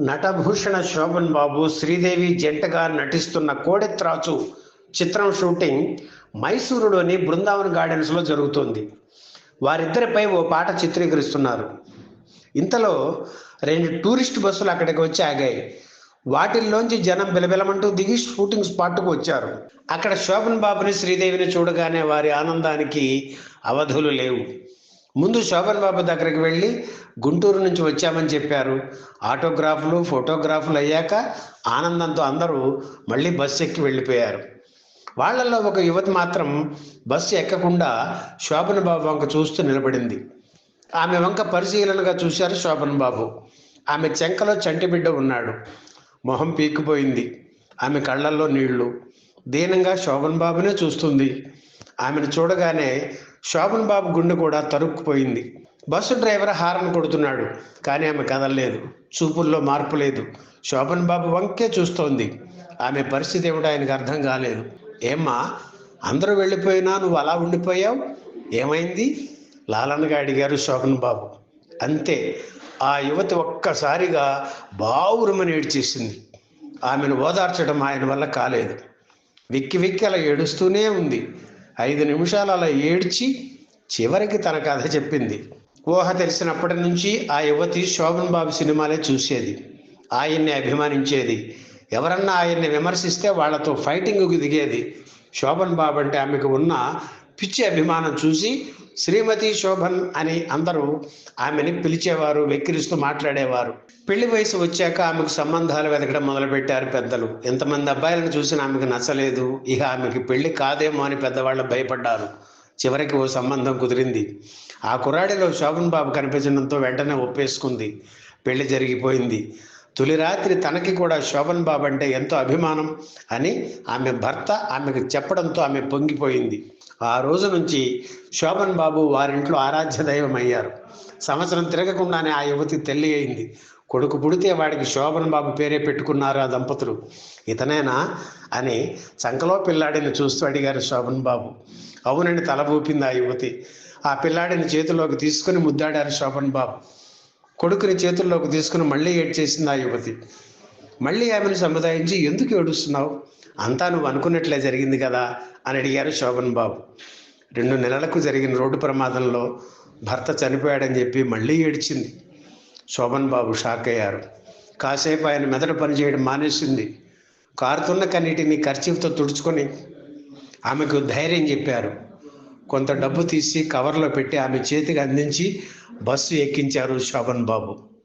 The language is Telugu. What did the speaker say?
నటభూషణ శోభన్ బాబు శ్రీదేవి జంటగా నటిస్తున్న కోడెత్రాచు చిత్రం షూటింగ్ మైసూరులోని బృందావన్ గార్డెన్స్లో జరుగుతోంది. వారిద్దరిపై ఓ పాట చిత్రీకరిస్తున్నారు. ఇంతలో రెండు టూరిస్ట్ బస్సులు అక్కడికి వచ్చి ఆగాయి. వాటిల్లోంచి జనం బిలబిలమంటూ దిగి షూటింగ్ స్పాట్కు వచ్చారు. అక్కడ శోభన్ బాబుని శ్రీదేవిని చూడగానే వారి ఆనందానికి అవధులు లేవు. ముందు శోభన్ బాబు దగ్గరికి వెళ్ళి గుంటూరు నుంచి వచ్చామని చెప్పారు. ఆటోగ్రాఫ్లు ఫోటోగ్రాఫ్లు అయ్యాక ఆనందంతో అందరూ మళ్ళీ బస్సు ఎక్కి వెళ్ళిపోయారు. వాళ్ళలో ఒక యువతి మాత్రం బస్సు ఎక్కకుండా శోభన్ బాబు వంక చూస్తూ నిలబడింది. ఆమె వంక పరిశీలనగా చూశారు శోభన్ బాబు. ఆమె చెంకలో చంటిబిడ్డ ఉన్నాడు. మొహం పీకిపోయింది ఆమె కళ్ళల్లో నీళ్ళు. దీనంగా శోభన్ బాబునే చూస్తుంది. ఆమెను చూడగానే శోభన్ బాబు గుండె కూడా తరుక్కుపోయింది. బస్సు డ్రైవర్ హారన్ కొడుతున్నాడు కానీ ఆమె కదలలేదు చూపుల్లో మార్పు లేదు. శోభన్ బాబు వంకే చూస్తోంది. ఆమె పరిస్థితి ఏమిటో ఆయనకు అర్థం కాలేదు. ఏమ్మా అందరూ వెళ్ళిపోయినా నువ్వు అలా ఉండిపోయావు? ఏమైంది? లాలనగా అడిగారు శోభన్ బాబు. అంతే ఆ యువతి ఒక్కసారిగా బావురమని ఏడ్చేసింది. ఆమెను ఓదార్చడం ఆయన వల్ల కాలేదు. విక్కి విక్కి అలా ఏడుస్తూనే ఉంది. ఐదు నిమిషాలు అలా ఏడ్చి చివరికి తన కథ చెప్పింది. ఊహ తెలిసినప్పటి నుంచి ఆ యువతి శోభన్ బాబు సినిమాలే చూసేది. ఆయన్ని అభిమానించేది. ఎవరన్నా ఆయన్ని విమర్శిస్తే వాళ్ళతో ఫైటింగ్కు దిగేది. శోభన్ బాబు అంటే ఆమెకు ఉన్న పిచ్చి అభిమానం చూసి శ్రీమతి శోభన్ అని అందరూ ఆమెని పిలిచేవారు వెక్కిరిస్తూ మాట్లాడేవారు. పెళ్ళి వయసు వచ్చాక ఆమెకు సంబంధాలు వెతకడం మొదలుపెట్టారు పెద్దలు. ఎంతమంది అబ్బాయిలను చూసినా ఆమెకు నచ్చలేదు. ఇక ఆమెకి పెళ్ళి కాదేమో అని పెద్దవాళ్ళు భయపడ్డారు. చివరికి ఓ సంబంధం కుదిరింది. ఆ కుర్రాడిలో శోభన్ బాబు కనిపించడంతో వెంటనే ఒప్పేసుకుంది. పెళ్ళి జరిగిపోయింది. తొలి రాత్రి తనకి కూడా శోభన్ బాబు అంటే ఎంతో అభిమానం అని ఆమె భర్త ఆమెకు చెప్పడంతో ఆమె పొంగిపోయింది. ఆ రోజు నుంచి శోభన్ బాబు వారింట్లో ఆరాధ్య దైవం అయ్యారు. సంవత్సరం తిరగకుండానే ఆ యువతి తెల్లి అయింది. కొడుకు పుడితే వాడికి శోభన్ బాబు పేరే పెట్టుకున్నారు ఆ దంపతులు? ఇతనేనా అని చంకలో పిల్లాడిని చూస్తూ అడిగారు శోభన్ బాబు. అవునని తల ఊపింది ఆ యువతి. ఆ పిల్లాడిని చేతిలోకి తీసుకుని ముద్దాడారు శోభన్ బాబు. కొడుకుని చేతుల్లోకి తీసుకుని మళ్ళీ ఏడ్చేసింది ఆ యువతి? మళ్ళీ ఆమెను సముదాయించి ఎందుకు ఏడుస్తున్నావు? అంతా నువ్వు అనుకున్నట్లే జరిగింది కదా అని అడిగారు శోభన్ బాబు. రెండు నెలలకు జరిగిన రోడ్డు ప్రమాదంలో భర్త చనిపోయాడని చెప్పి మళ్ళీ ఏడ్చింది. శోభన్ బాబు షాక్ అయ్యారు. కాసేపు ఆయన మెదడు పనిచేయడం మానేసింది. కారుతున్న కన్నిటిని ఖర్చీఫ్తో తుడుచుకొని ఆమెకు ధైర్యం చెప్పారు. కొంత డబ్బు తీసి కవర్లో పెట్టి ఆమె చేతికి అందించి బస్సు ఎక్కించారు శోభన్ బాబు.